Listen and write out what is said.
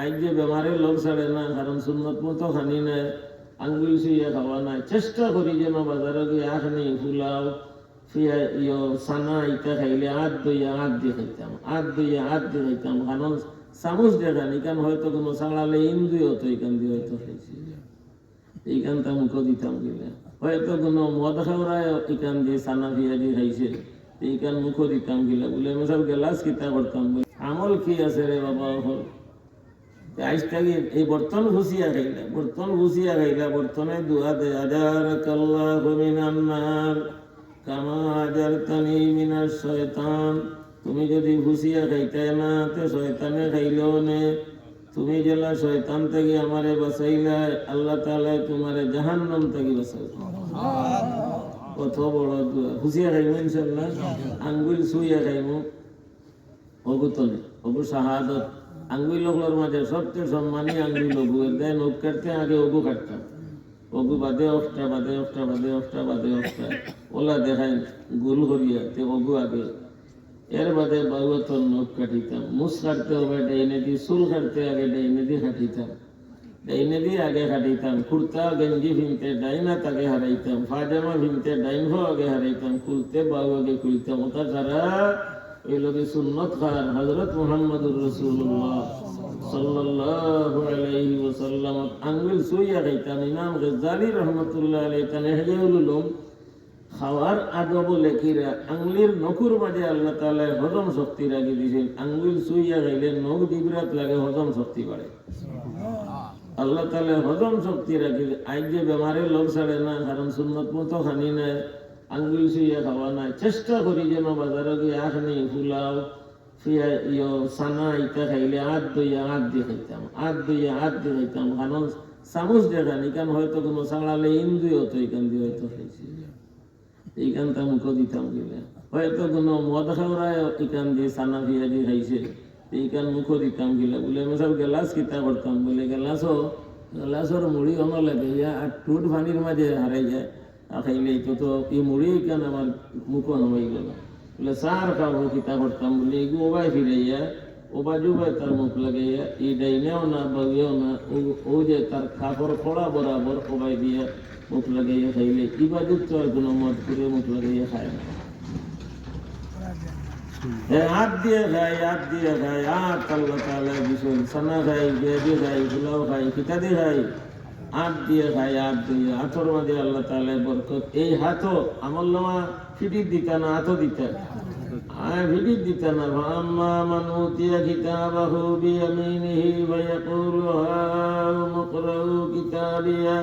আজ যে বেমারের লোক ছাড়ে না, কারণ সুন্নত মতো খানি নাই। আঙ্গুল খাওয়া নাই। চেষ্টা করি যেন বাজারে গিয়ে ফুলাও ইয় সানা ইটা খাইলে আত দইয়া দিয়ে খাইতাম, আত দইয়া দিয়ে খাইতাম। কারণ চামচ হয়তো কোনো চালালে ইন্দুই হতো এখান দিয়ে হয়তো খাইছি। এইখানটা মুখ দিতাম গেলে হয়তো কোনো মদ খাওয়ায় এখান দিয়ে সানা ফিয়া দিয়ে খাইছে, এইখান মুখ দিতাম গেলে বলে আমি সব গেলাস কিতা করতাম? আমল কি আছে রে বাবা? হল আজ থেকে এই বর্তন ঘুষিয়া খাইলা বর্তন ঘুষিয়া খাইলা বর্তনে দে আজার কাল্লা মিনান্নার কামা আজার তানি মিনার শয়তান। তুমি যদি ঘুষিয়া খাইতে না তো শয়তানে খাইলেও নে। তুমি জেলা শয়তান থেকে আমারে বাঁচাইলা আল্লাহ তাআলা তোমারে জাহান্নাম থেকে বাঁচাইলা কত বড় দোয়া খুশিয়া খাইমু ইনশাল্লাহ আঙ্গুল সুইয়া খাইমু অগুতনে অগু শাহাদত। আঙ্গুল লগলোর মাঝে সবচেয়ে সম্মানী লঘু দেয় নখ কাটতে আগে কাটতাম বাদে অষ্টা বাদে অষ্টা বাদে অষ্টা বাদে অষ্টা ওলা গুল করিয়া, তে আগে। এর বাদে কাটিতাম। মুস কাটতে হবে, ডাইনে দি চুল কাটতে আগে, ডাইনে দি কাটিতাম। ডাইনে দি আগে কাটিতাম। কুর্তা, গঞ্জি ভিনতে ডাইনা তাকে হারাইতাম। ফাজামা ভিনতে ডাইন আগে হারাইতাম। খুলতে বাবু আগে খুলতাম। ওটা ছাড়া লোকে সুন্নত খান খাওয়ার আগে বলে কিরা আঙ্গুলির মাঝে আল্লাহ তাআলা হজম শক্তি রাখি দিয়েছেন আঙ্গুল সুইয়া খাইলে নখ দিবরাত লাগে, হজম শক্তি বাড়ে। আল্লাহ তাআলা হজম শক্তি রাখি আজ যে বেমারের লোক ছাড়ে না, কারণ সুন্নত মতো খানি নাই। আঙ্গুল শুয়ে খাওয়া নাই চেষ্টা করি যেন বাজারে গিয়ে আখনি ফুলাও। ফিয়া ইয় সানা ইটা খাইলে আত দইয়া আত দিয়ে খাইতাম আত দইয়া আত দিয়ে খাইতাম। কারণ চামচ দেখা নিকান হয়তো কোনো চালালে ইন্দুই হতো, এখান দিয়ে হয়তো খাইছি। এইখানটা মুখ দিতাম গেলে হয়তো কোনো মদ খাওয়ায় এখান দিয়ে সানা দিয়ে খাইছে। এইখান মুখ দিতাম গেলে বলে আমি সব গেলাস কিতা করতাম? বলে গেলাসও, গেলাসর মুড়ি অন লাগে। ইয়া আর টুট পানির মাঝে হারাই যায়। আর খাইলে তো তো এই মুড়ি কেন আমার মুখ নমাই গেল। বলে সার খাব কিতা করতাম। বলে এগু ওবাই ফিরে ইয়া ওবা জুবাই তার মুখ লাগে ইয়া এই ডাইনেও না বাগিয়েও না ও- যে তার কাপড় খোড়া বরাবর ওবাই দিয়ে মুখ লাগাইয়া খাইলে কি বাজুত তো আর কোনো মদ করে মুখ লাগাইয়া খায় না। হ্যাঁ, হাত দিয়ে খাই হাত দিয়ে খাই হাত আল্লাহ তাআলা ভীষণ সানা খাই বেদি খাই পোলাও খাই খিতাদি খাই হাত দিয়ে খাই হাত দিয়ে, হাতর মাঝে আল্লাহ তালে বরকত। এই হাতও আমল নামা ফিটির দিতা না, হাতও দিতা ফিটির দিতা না। আম্মা মান উতিয়া কিতাবাহু বিয়ামিনিহি ওয়া ইয়াকুলু হা মুকরাউ কিতাবিয়া।